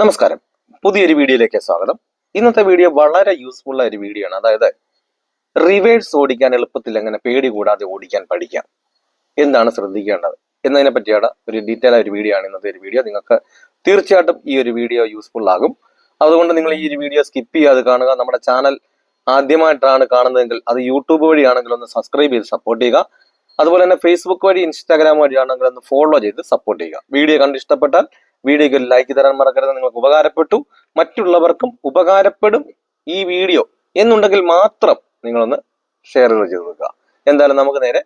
നമസ്കാരം. പുതിയൊരു വീഡിയോയിലേക്ക് സ്വാഗതം. ഇന്നത്തെ വീഡിയോ വളരെ യൂസ്ഫുൾ ആയ ഒരു വീഡിയോ ആണ്. അതായത് റിവേഴ്സ് ഓടിക്കാൻ എളുപ്പത്തിൽ എങ്ങനെ പേടി കൂടാതെ ഓടിക്കാൻ പഠിക്കാം. എന്താണ് ശ്രദ്ധിക്കേണ്ടത്? എന്നതിനെ പറ്റിയാണ് ഒരു ഡീറ്റെയിൽ ആയ ഒരു വീഡിയോ ആണ് ഇന്നത്തെ ഒരു വീഡിയോ. നിങ്ങൾക്ക് തീർച്ചയായിട്ടും ഈ ഒരു വീഡിയോ യൂസ്ഫുൾ ആകും. അതുകൊണ്ട് നിങ്ങൾ ഈ ഒരു വീഡിയോ സ്കിപ്പ് ചെയ്യാതെ കാണുക. നമ്മുടെ ചാനൽ ആദ്യമായിട്ടാണ് കാണുന്നതെങ്കിൽ അത് യൂട്യൂബ് വഴിയാണെങ്കിൽ ഒന്ന് സബ്സ്ക്രൈബ് ചെയ്ത് സപ്പോർട്ട് ചെയ്യുക. അതുപോലെ തന്നെ ഫേസ്ബുക്ക് വഴി ഇൻസ്റ്റാഗ്രാം വഴിയാണെങ്കിൽ ഒന്ന് ഫോളോ ചെയ്ത് സപ്പോർട്ട് ചെയ്യുക. വീഡിയോ കണ്ട് ഇഷ്ടപ്പെട്ടാൽ വീഡിയോക്ക് ലൈക്ക് തരാൻ മറക്കരുത്. നിങ്ങൾക്ക് ഉപകാരപ്പെട്ടു. മറ്റുള്ളവർക്കും ഉപകാരപ്പെടും ഈ വീഡിയോ. എന്നുണ്ടെങ്കിൽ മാത്രം നിങ്ങളൊന്ന് ഷെയർ ചെയ്ത് വെക്കുക. എന്തായാലും നമുക്ക് നേരെ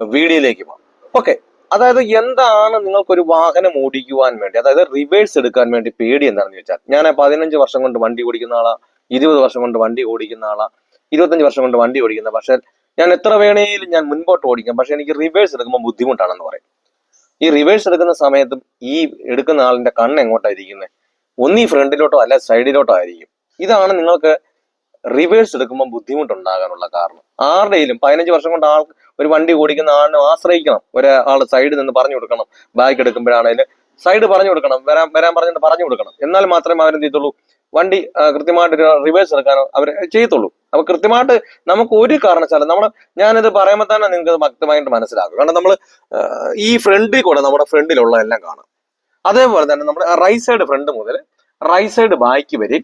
വീഡിയോയിലേക്ക് പോകാം. ഓക്കെ അതായത് എന്താണ് നിങ്ങൾക്കൊരു വാഹനം ഓടിക്കുവാൻ വേണ്ടി? അതായത് റിവേഴ്സ് എടുക്കാൻ വേണ്ടി പേടി എന്താണെന്ന് ചോദിച്ചാൽ ഞാൻ പതിനഞ്ച് വർഷം കൊണ്ട് വണ്ടി ഓടിക്കുന്ന ആളാ ഇരുപത് വർഷം കൊണ്ട് വണ്ടി ഓടിക്കുന്ന ആളാ ഇരുപത്തഞ്ച് വർഷം കൊണ്ട് വണ്ടി ഓടിക്കുന്ന പക്ഷേ ഞാൻ എത്ര വേണേലും ഞാൻ മുൻപോട്ട് ഓടിക്കാം. പക്ഷെ എനിക്ക് റിവേഴ്സ് എടുക്കുമ്പോൾ ബുദ്ധിമുട്ടാണെന്ന് പറയും. ഈ റിവേഴ്സ് എടുക്കുന്ന സമയത്തും ഈ എടുക്കുന്ന ആളിന്റെ കണ്ണ് എങ്ങോട്ടായിരിക്കുന്നത് ഒന്നീ ഫ്രണ്ടിലോട്ടോ അല്ല സൈഡിലോട്ടോ ആയിരിക്കും. ഇതാണ് നിങ്ങൾക്ക് റിവേഴ്സ് എടുക്കുമ്പോൾ ബുദ്ധിമുട്ടുണ്ടാകാനുള്ള കാരണം. ആരുടെയിലും പതിനഞ്ച് വർഷം കൊണ്ട് ആൾ ഒരു വണ്ടി ഓടിക്കുന്ന ആളിനെ ആശ്രയിക്കണം. ഒരാൾ സൈഡിൽ നിന്ന് പറഞ്ഞു കൊടുക്കണം. ബാക്ക് എടുക്കുമ്പോഴാണേലും സൈഡ് പറഞ്ഞു കൊടുക്കണം. വരാൻ വരാൻ പറഞ്ഞിട്ട് പറഞ്ഞു കൊടുക്കണം. എന്നാൽ മാത്രമേ അവരെന്ത് ചെയ്യത്തുള്ളൂ? വണ്ടി കൃത്യമായിട്ട് കൃത്യമായിട്ട് റിവേഴ്സ് എടുക്കാനോ അവർ ചെയ്യത്തുള്ളൂ. അപ്പൊ കൃത്യമായിട്ട് നമുക്ക് ഒരു കാരണവശാലും നമ്മൾ ഞാനിത് പറയുമ്പോൾ തന്നെ നിങ്ങൾക്ക് വ്യക്തമായിട്ട് മനസ്സിലാക്കും കാരണം നമ്മൾ ഈ ഫ്രണ്ടിൽ കൂടെ നമ്മുടെ ഫ്രണ്ടിലുള്ള എല്ലാം കാണാം. അതേപോലെ തന്നെ നമ്മുടെ റൈറ്റ് സൈഡ് ഫ്രണ്ട് മുതൽ റൈറ്റ് സൈഡ് ബാക്ക് വരെ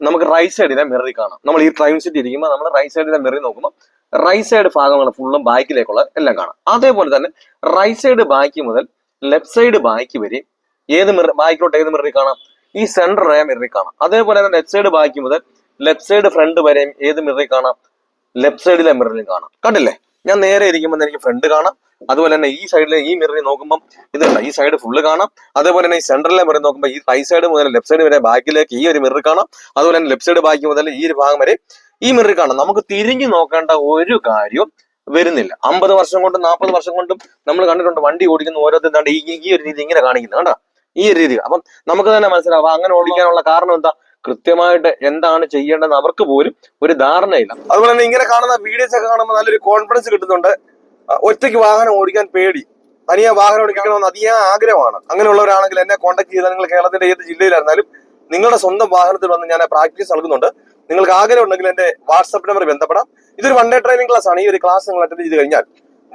നമുക്ക് റൈറ്റ് സൈഡിലെ മിററിൽ കാണാം. നമ്മൾ ഈ ഡ്രൈവിംഗ് സീറ്റ് ഇരിക്കുമ്പോൾ നമ്മൾ റൈറ്റ് സൈഡിലെ മിററിൽ നോക്കുമ്പോൾ റൈറ്റ് സൈഡ് ഭാഗങ്ങൾ ഫുള്ളും ബാക്കിലേക്കുള്ള എല്ലാം കാണാം. അതേപോലെ തന്നെ റൈറ്റ് സൈഡ് ബാക്ക് മുതൽ ലെഫ്റ്റ് സൈഡ് ബാക്ക് വരെ ഏത് മിറർ ബാക്കിലോട്ട് ഏത് മിററിൽ കാണാം? ഈ സെന്റർ ആയ മിററിൽ കാണാം. അതേപോലെ തന്നെ ലെഫ്റ്റ് സൈഡ് ബാക്കി മുതൽ ലെഫ്റ്റ് സൈഡ് ഫ്രണ്ട് വരെയും ഏത് മിററിൽ കാണാം? ലെഫ്റ്റ് സൈഡിലെ മിററിലും കാണാം. കണ്ടില്ലേ? ഞാൻ നേരെ ഇരിക്കുമ്പോൾ എനിക്ക് ഫ്രണ്ട് കാണാം. അതുപോലെ തന്നെ ഈ സൈഡിലെ ഈ മിററിൽ നോക്കുമ്പോൾ ഇതുണ്ട്? ഈ സൈഡ് ഫുള്ള് കാണാം. അതേപോലെ തന്നെ ഈ സെൻട്രലിലെ മിറർ നോക്കുമ്പോൾ ഈ റൈറ്റ് സൈഡ് മുതൽ ലെഫ്റ്റ് സൈഡ് വരെ ബാക്കിലേക്ക് ഈ ഒരു മിറർ കാണാം. അതുപോലെ തന്നെ ലെഫ്റ്റ് സൈഡ് ബാക്കി മുതൽ ഈ ഒരു ഭാഗം വരെ ഈ മിറർ കാണാം. നമുക്ക് തിരിഞ്ഞു നോക്കേണ്ട ഒരു കാര്യവും വരുന്നില്ല. അമ്പത് വർഷം കൊണ്ടും നാൽപ്പത് വർഷം കൊണ്ടും നമ്മൾ കണ്ടിട്ടുണ്ട് വണ്ടി ഓടിക്കുന്ന ഓരോരുത്തരും ഈ ഒരു രീതി ഇങ്ങനെ കാണിക്കുന്നത് കണ്ടോ? ഈ രീതി അപ്പം നമുക്ക് തന്നെ മനസ്സിലാവും. അങ്ങനെ ഓടിക്കാനുള്ള കാരണം എന്താ? കൃത്യമായിട്ട് എന്താണ് ചെയ്യേണ്ടതെന്ന് അവർക്ക് പോലും ഒരു ധാരണയില്ല. അതുപോലെ തന്നെ ഇങ്ങനെ കാണുന്ന വീഡിയോസ് ഒക്കെ കാണുമ്പോൾ നല്ലൊരു കോൺഫിഡൻസ് കിട്ടുന്നുണ്ട്. ഒറ്റയ്ക്ക് വാഹനം ഓടിക്കാൻ പേടി. തനിയെ വാഹനം ഓടിക്കണമെന്ന് അധികം ആഗ്രഹമാണ്. അങ്ങനെയുള്ളവരാണെങ്കിൽ എന്നെ കോൺടാക്ട് ചെയ്താൽ നിങ്ങൾ കേരളത്തിന്റെ ഏത് ജില്ലയിലായിരുന്നാലും നിങ്ങളുടെ സ്വന്തം വാഹനത്തിൽ വന്ന് ഞാൻ പ്രാക്ടീസ് നൽകുന്നുണ്ട്. നിങ്ങൾക്ക് ആഗ്രഹം ഉണ്ടെങ്കിൽ എന്റെ വാട്സപ്പ് നമ്പർ ബന്ധപ്പെടാം. ഇതൊരു വൺ ഡേ ട്രെയിനിങ് ക്ലാസ് ആണ്. ഈ ഒരു ക്ലാസ് നിങ്ങൾ അറ്റൻഡ് ചെയ്ത് കഴിഞ്ഞാൽ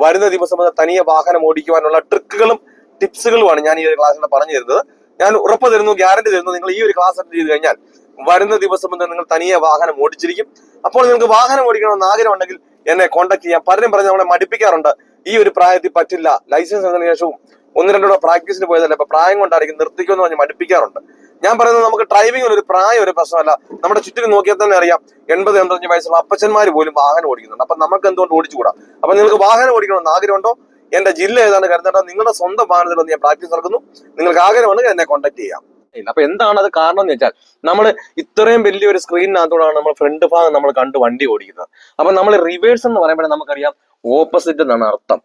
വരുന്ന ദിവസം തനിയെ വാഹനം ഓടിക്കുവാനുള്ള ട്രിക്കുകളും ടിപ്സുകളുമാണ് ഞാൻ ഈ ഒരു ക്ലാസ്സിൽ പറഞ്ഞു തരുന്നത്. ഞാൻ ഉറപ്പ് തരുന്നു ഗ്യാരണ്ടി തരുന്നു നിങ്ങൾ ഈ ഒരു ക്ലാസ് അറ്റൻഡ് ചെയ്ത് കഴിഞ്ഞാൽ വരുന്ന ദിവസം മുതൽ നിങ്ങൾ തനിയെ വാഹനം ഓടിച്ചിരിക്കും. അപ്പോൾ നിങ്ങൾക്ക് വാഹനം ഓടിക്കണമെന്ന് ആഗ്രഹം ഉണ്ടെങ്കിൽ എന്നെ കോൺടാക്ട് ചെയ്യാം. പലരും പറഞ്ഞ് നമ്മളെ മടിപ്പിക്കാറുണ്ട്. ഈ ഒരു പ്രായത്തിൽ പറ്റില്ല. ലൈസൻസ് എന്ന ശേഷവും ഒന്ന് രണ്ടോ പ്രാക്ടീസിന് പോയതല്ല. ഇപ്പൊ പ്രായം കൊണ്ടായിരിക്കും നിർത്തിക്കുമെന്ന് പറഞ്ഞ് മടിപ്പിക്കാറുണ്ട്. ഞാൻ പറയുന്നത് നമുക്ക് ഡ്രൈവിംഗിൽ ഒരു പ്രായം ഒരു പ്രശ്നമല്ല. നമ്മുടെ ചുറ്റിനും നോക്കിയാൽ തന്നെ അറിയാം. എൺപത് എൺപത്തഞ്ച് വയസ്സുള്ള അപ്പച്ചന്മാർ പോലും വാഹനം ഓടിക്കുന്നുണ്ട്. അപ്പൊ നമുക്ക് എന്തുകൊണ്ട് ഓടിച്ചുകൂടാ? അപ്പൊ നിങ്ങൾക്ക് വാഹനം ഓടിക്കണമെന്ന് ആഗ്രഹമുണ്ടോ? എന്റെ ജില്ല ഏതാണ് കരുതേണ്ടത്? നിങ്ങളുടെ സ്വന്തം വാഹനത്തിൽ ഞാൻ പ്രാക്ടീസ് നടക്കുന്നു. നിങ്ങൾക്ക് ആഗ്രഹമാണെങ്കിൽ എന്നെ കോൺടാക്ട് ചെയ്യാം. അപ്പൊ എന്താണ് അത് കാരണം എന്ന് വെച്ചാൽ നമ്മൾ ഇത്രയും വലിയൊരു സ്ക്രീനിനകത്തോടാണ് നമ്മൾ ഫ്രണ്ട് ഭാഗം നമ്മൾ കണ്ട് വണ്ടി ഓടിക്കുന്നത്. അപ്പൊ നമ്മൾ റിവേഴ്സ് എന്ന് പറയുമ്പോൾ നമുക്കറിയാം ഓപ്പോസിറ്റ് എന്നാണ് അർത്ഥം.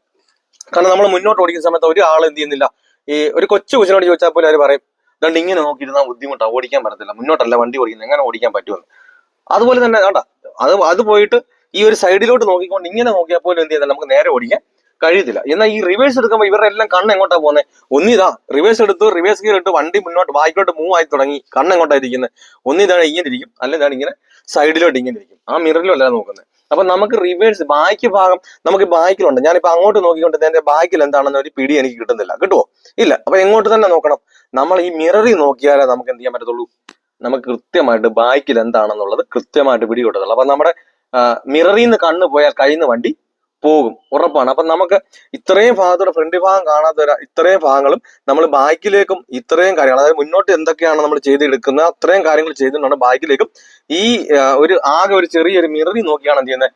കാരണം നമ്മൾ മുന്നോട്ട് ഓടിക്കുന്ന സമയത്ത് ഒരു ആൾ എന്ത് ചെയ്യുന്നില്ല. ഈ ഒരു കൊച്ചു കൊച്ചിനോട് ചോദിച്ചാൽ പോലും അവർ പറയും രണ്ട് ഇങ്ങനെ നോക്കിയിരുന്നാൽ ബുദ്ധിമുട്ടാണ് ഓടിക്കാൻ പറ്റത്തില്ല. മുന്നോട്ടല്ല വണ്ടി ഓടിക്കുന്നത്. എങ്ങനെ ഓടിക്കാൻ പറ്റുമെന്ന്? അതുപോലെ തന്നെ വേണ്ട അത് അത് പോയിട്ട് ഈ ഒരു സൈഡിലോട്ട് നോക്കിക്കൊണ്ട് ഇങ്ങനെ നോക്കിയാൽ പോലും എന്ത് ചെയ്യുന്നില്ല. നമുക്ക് നേരെ ഓടിക്കാൻ കഴിയത്തില്ല. എന്നാൽ ഈ റിവേഴ്സ് എടുക്കുമ്പോൾ ഇവരുടെ എല്ലാം കണ്ണ് എങ്ങോട്ടാ പോകുന്നത് ഒന്നിതാ റിവേഴ്സ് എടുത്ത് റിവേഴ്സ് ഗിയർ ഇട്ട് വണ്ടി മുന്നോട്ട് ബാക്കിലോട്ട് മൂവ് ആയി തുടങ്ങി. കണ്ണ് എങ്ങോട്ടാ ഇരിക്കുന്നത് ഒന്നിതാണ് ഇങ്ങനെ ഇരിക്കും അല്ലെങ്കിൽ ഇങ്ങനെ സൈഡിലോട്ട് ഇങ്ങനെ ഇരിക്കും ആ മിററിലല്ല നോക്കുന്നത് അപ്പൊ നമുക്ക് റിവേഴ്സ് ബാക്ക് ഭാഗം നമുക്ക് ബാക്കിലുണ്ട് ഞാനിപ്പോ അങ്ങോട്ട് നോക്കിക്കൊണ്ട് എന്റെ ബാക്കിൽ എന്താണെന്ന് ഒരു പിടി എനിക്ക് കിട്ടുന്നില്ല. കിട്ടുമോ ഇല്ല. അപ്പൊ എങ്ങോട്ട് തന്നെ നോക്കണം? നമ്മൾ ഈ മിററിൽ നോക്കിയാലേ നമുക്ക് എന്ത് ചെയ്യാൻ പറ്റത്തുള്ളൂ? നമുക്ക് കൃത്യമായിട്ട് ബാക്കിൽ എന്താണെന്നുള്ളത് കൃത്യമായിട്ട് പിടി കിട്ടത്തുള്ളൂ അപ്പൊ നമ്മുടെ മിററിൽ നിന്ന് കണ്ണ് പോയാൽ കഴിയുന്ന വണ്ടി പോകും. ഉറപ്പാണ്. അപ്പൊ നമുക്ക് ഇത്രയും ഭാഗത്തോടെ ഫ്രണ്ട് ഭാഗം കാണാത്ത വരാം ഇത്രയും ഭാഗങ്ങളും നമ്മൾ ബാക്കിലേക്കും ഇത്രയും കാര്യങ്ങൾ അതായത് മുന്നോട്ട് എന്തൊക്കെയാണ് നമ്മൾ ചെയ്തെടുക്കുന്നത് അത്രയും കാര്യങ്ങൾ ചെയ്തിട്ടുണ്ട് ബാക്കിലേക്കും ഈ ഒരു ആകെ ഒരു ചെറിയൊരു മിററി നോക്കിയാണ് എന്ത് ചെയ്യുന്നത്?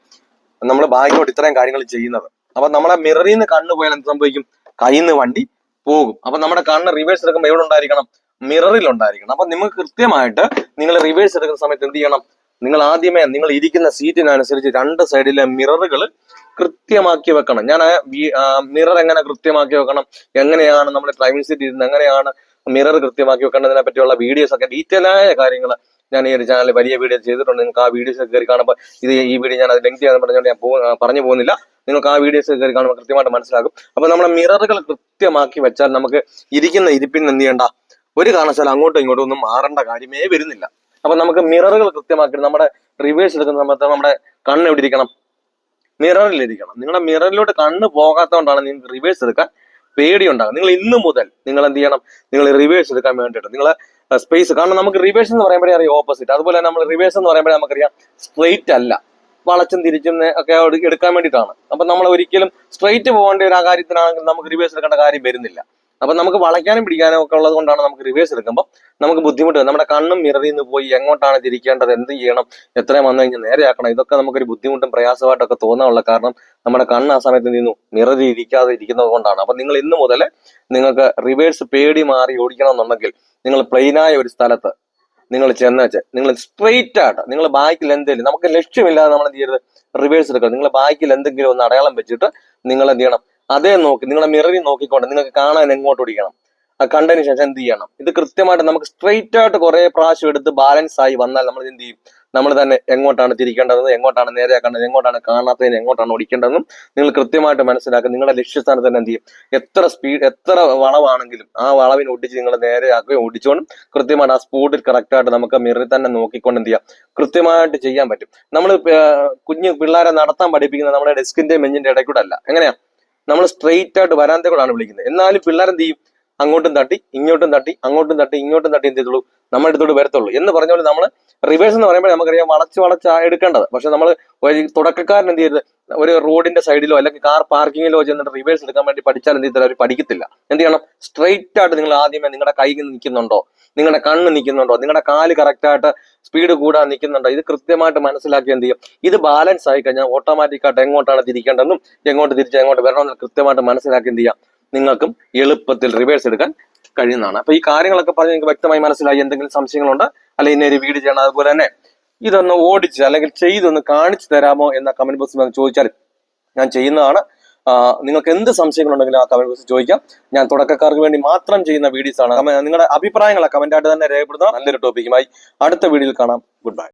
നമ്മൾ ബാക്കിലോട്ട് ഇത്രയും കാര്യങ്ങൾ ചെയ്യുന്നത്. അപ്പൊ നമ്മളെ മിററിൽ നിന്ന് കണ്ണ് പോയാൽ എന്ത് സംഭവിക്കും? കയ്യിൽ നിന്ന് വണ്ടി പോകും. അപ്പൊ നമ്മുടെ കണ്ണ് റിവേഴ്സ് എടുക്കുമ്പോൾ എവിടെ ഉണ്ടായിരിക്കണം? മിററിൽ ഉണ്ടായിരിക്കണം. അപ്പൊ നിങ്ങൾക്ക് കൃത്യമായിട്ട് നിങ്ങൾ റിവേഴ്സ് എടുക്കുന്ന സമയത്ത് എന്ത് ചെയ്യണം? നിങ്ങൾ ആദ്യമേ നിങ്ങൾ ഇരിക്കുന്ന സീറ്റിനനുസരിച്ച് രണ്ട് സൈഡിലെ മിററുകൾ കൃത്യമാക്കി വെക്കണം. ഞാൻ മിറർ എങ്ങനെ കൃത്യമാക്കി വെക്കണം? എങ്ങനെയാണ് നമ്മുടെ ഡ്രൈവിംഗ് സീറ്റ് ഇരുന്ന് എങ്ങനെയാണ് മിറർ കൃത്യമാക്കി വെക്കേണ്ടതിനെ പറ്റിയുള്ള വീഡിയോസ് ഒക്കെ ഡീറ്റെയിൽ ആയ കാര്യങ്ങൾ ഞാൻ ഈ ഒരു ചാനൽ വലിയ വീഡിയോ ചെയ്തിട്ടുണ്ട്. നിങ്ങൾക്ക് ആ വീഡിയോസ് കയറി കാണുമ്പോൾ ഇത് ഈ വീഡിയോ ഞാൻ അത് ലെങ്ത് ചെയ്യാൻ പറഞ്ഞുകൊണ്ട് ഞാൻ പറഞ്ഞു പോകുന്നില്ല. നിങ്ങൾക്ക് ആ വീഡിയോസ് കയറി കാണുമ്പോൾ കൃത്യമായിട്ട് മനസ്സിലാകും. അപ്പൊ നമ്മുടെ മിററുകൾ കൃത്യമാക്കി വെച്ചാൽ നമുക്ക് ഇരിക്കുന്ന ഇരിപ്പിന് എന്ത് ചെയ്യണ്ട? ഒരു കാരണവശാലും അങ്ങോട്ടും ഇങ്ങോട്ടും ഒന്നും മാറേണ്ട കാര്യമേ വരുന്നില്ല. അപ്പൊ നമുക്ക് മിററുകൾ കൃത്യമാക്കി നമ്മുടെ റിവേഴ്സ് എടുക്കുന്ന സമയത്ത് നമ്മുടെ കണ്ണ് എവിടെ ഇരിക്കണം? മിററിൽ ഇരിക്കണം നിങ്ങളുടെ മിററിലോട്ട് കണ്ണ് പോകാത്തതുകൊണ്ടാണ് നിങ്ങൾക്ക് റിവേഴ്സ് എടുക്കാൻ പേടി പേടിയുണ്ടാകും നിങ്ങൾ ഇന്ന് മുതൽ നിങ്ങൾ എന്ത് ചെയ്യണം? നിങ്ങൾ റിവേഴ്സ് എടുക്കാൻ വേണ്ടിയിട്ട് നിങ്ങൾ സ്പേസ് കാരണം നമുക്ക് റിവേഴ്സ് എന്ന് പറയുമ്പോഴേ അറിയാം ഓപ്പോസിറ്റ് അതുപോലെ നമ്മൾ റിവേഴ്സ് എന്ന് പറയുമ്പോഴേ നമുക്കറിയാം സ്ട്രെയിറ്റ് അല്ല. വളച്ചും തിരിച്ചും ഒക്കെ എടുക്കാൻ വേണ്ടിയിട്ടാണ്. അപ്പൊ നമ്മൾ ഒരിക്കലും സ്ട്രെയിറ്റ് പോകേണ്ട ഒരു കാര്യത്തിനാണെങ്കിൽ നമുക്ക് റിവേഴ്സ് എടുക്കേണ്ട കാര്യം വരുന്നില്ല. അപ്പൊ നമുക്ക് വളയ്ക്കാനും പിടിക്കാനും ഒക്കെ ഉള്ളത് കൊണ്ടാണ് നമുക്ക് റിവേഴ്സ് എടുക്കുമ്പോൾ നമുക്ക് ബുദ്ധിമുട്ട് നമ്മുടെ കണ്ണും മിററിൽ നിന്ന് പോയി എങ്ങോട്ടാണ് തിരിക്കേണ്ടത് എന്ത് ചെയ്യണം എത്രയും വന്നു കഴിഞ്ഞാൽ നേരെയാക്കണം. ഇതൊക്കെ നമുക്കൊരു ബുദ്ധിമുട്ടും പ്രയാസമായിട്ടൊക്കെ തോന്നാനുള്ള കാരണം നമ്മുടെ കണ്ണ് ആ സമയത്ത് നിന്നു മിററി ഇരിക്കാതെ ഇരിക്കുന്നത് കൊണ്ടാണ്. അപ്പൊ നിങ്ങൾ ഇന്ന് മുതൽ നിങ്ങൾക്ക് റിവേഴ്സ് പേടി മാറി ഓടിക്കണം എന്നുണ്ടെങ്കിൽ നിങ്ങൾ പ്ലെയിനായ ഒരു സ്ഥലത്ത് നിങ്ങൾ ചെന്ന് നിങ്ങൾ സ്ട്രെയിറ്റ് ആയിട്ട് നിങ്ങൾ ബാക്കിൽ എന്തെങ്കിലും നമുക്ക് ലക്ഷ്യമില്ലാതെ നമ്മൾ എന്ത് ചെയ്യരുത് റിവേഴ്സ് എടുക്കണം നിങ്ങൾ ബാക്കിൽ എന്തെങ്കിലും ഒന്ന് അടയാളം വെച്ചിട്ട് നിങ്ങൾ എന്ത് ചെയ്യണം അതേ നോക്കി നിങ്ങളെ മിററിൽ നോക്കിക്കൊണ്ട് നിങ്ങൾക്ക് കാണാൻ എങ്ങോട്ട് ഓടിക്കണം? ആ കണ്ടതിന് ശേഷം എന്ത് ചെയ്യണം? ഇത് കൃത്യമായിട്ട് നമുക്ക് സ്ട്രെയിറ്റ് ആയിട്ട് കുറെ പ്രാവശ്യം എടുത്ത് ബാലൻസ് ആയി വന്നാൽ നമ്മൾ എന്ത് ചെയ്യും? നമ്മൾ തന്നെ എങ്ങോട്ടാണ് തിരിക്കേണ്ടതെന്ന് എങ്ങോട്ടാണ് നേരെയാക്കേണ്ടത് എങ്ങോട്ടാണ് കാണാത്തതിന് എങ്ങോട്ടാണ് ഓടിക്കേണ്ടതെന്നും നിങ്ങൾ കൃത്യമായിട്ട് മനസ്സിലാക്കുക നിങ്ങളുടെ ലക്ഷ്യസ്ഥാനത്ത് തന്നെ എന്ത് ചെയ്യും? എത്ര സ്പീഡ് എത്ര വളവാണെങ്കിലും ആ വളവിന് ഒടിച്ച് നിങ്ങൾ നേരെയാക്കുകയും ഓടിച്ചുകൊണ്ടും കൃത്യമായിട്ട് ആ സ്പോട്ടിൽ കറക്റ്റായിട്ട് നമുക്ക് മിററിൽ തന്നെ നോക്കിക്കൊണ്ട് എന്ത് ചെയ്യാം? കൃത്യമായിട്ട് ചെയ്യാൻ പറ്റും. നമ്മൾ കുഞ്ഞു പിള്ളേരെ നടത്താൻ പഠിപ്പിക്കുന്നത് നമ്മുടെ ഡെസ്കിന്റെ മെഞ്ഞിന്റെ ഇടയ്ക്കൂടെ അല്ല. എങ്ങനെയാ? നമ്മൾ സ്ട്രെയിറ്റ് ആയിട്ട് വരാന്തകളാണ് വിളിക്കുന്നത്. എന്നാലും പിള്ളേർ എന്ത് ചെയ്യും? അങ്ങോട്ടും തട്ടി ഇങ്ങോട്ടും തട്ടി അങ്ങോട്ടും തട്ടി ഇങ്ങോട്ടും തട്ടി എന്ത് ചെയ്തുള്ളൂ നമ്മുടെ അടുത്തോട്ട് വരത്തുള്ളൂ. എന്ന് പറഞ്ഞ പോലെ നമ്മൾ റിവേഴ്സ് എന്ന് പറയുമ്പോൾ നമുക്കറിയാം വളച്ച് വളച്ച് എടുക്കേണ്ടത്. പക്ഷെ നമ്മൾ തുടക്കക്കാരൻ എന്ത് ചെയ്യരുത്? ഒരു റോഡിന്റെ സൈഡിലോ അല്ലെങ്കിൽ കാർ പാർക്കിങ്ങിലോ ചെന്നിട്ട് റിവേഴ്സ് എടുക്കാൻ വേണ്ടി പഠിച്ചാൽ എന്ത് ചെയ്താൽ അവർ പഠിക്കത്തില്ല. എന്ത് ചെയ്യണം? സ്ട്രെയിറ്റ് ആയിട്ട് നിങ്ങൾ ആദ്യമേ നിങ്ങളുടെ കൈ നിൽക്കുന്നുണ്ടോ? നിങ്ങളുടെ കണ്ണ് നിൽക്കുന്നുണ്ടോ? നിങ്ങളുടെ കാൽ കറക്റ്റായിട്ട് സ്പീഡ് കൂടാൻ നിൽക്കുന്നുണ്ടോ? ഇത് കൃത്യമായിട്ട് മനസ്സിലാക്കി എന്ത് ചെയ്യും? ഇത് ബാലൻസ് ആയി കഴിഞ്ഞാൽ ഓട്ടോമാറ്റിക്കായിട്ട് എങ്ങോട്ടാണ് തിരിക്കേണ്ടതെന്നും എങ്ങോട്ട് തിരിച്ച് എങ്ങോട്ട് വരണമെന്ന് കൃത്യമായിട്ട് മനസ്സിലാക്കി എന്ത് ചെയ്യാം? നിങ്ങൾക്കും എളുപ്പത്തിൽ റിവേഴ്സ് എടുക്കാൻ കഴിയുന്നതാണ്. അപ്പൊ ഈ കാര്യങ്ങളൊക്കെ പറഞ്ഞ് നിങ്ങൾക്ക് വ്യക്തമായി മനസ്സിലായി. എന്തെങ്കിലും സംശയങ്ങളുണ്ട്? അല്ലെങ്കിൽ ഇന്നൊരു വീട് ചെയ്യണം. അതുപോലെ തന്നെ ഇതൊന്ന് ഓടിച്ച് അല്ലെങ്കിൽ ചെയ്തൊന്ന് കാണിച്ചു തരാമോ എന്ന കമന്റ് ബോക്സിൽ ചോദിച്ചാൽ ഞാൻ ചെയ്യുന്നതാണ്. നിങ്ങൾക്ക് എന്ത് സംശയങ്ങളുണ്ടെങ്കിലും ആ കമന്റ് ബോക്സിൽ ചോദിക്കാം. ഞാൻ തുടക്കക്കാർക്ക് വേണ്ടി മാത്രം ചെയ്യുന്ന വീഡിയോസ് ആണ്. നിങ്ങളുടെ അഭിപ്രായങ്ങളെ കമന്റ് ആയിട്ട് തന്നെ രേഖപ്പെടുത്താം നല്ലൊരു ടോപ്പിക്കുമായി അടുത്ത വീഡിയോയിൽ കാണാം. Good bye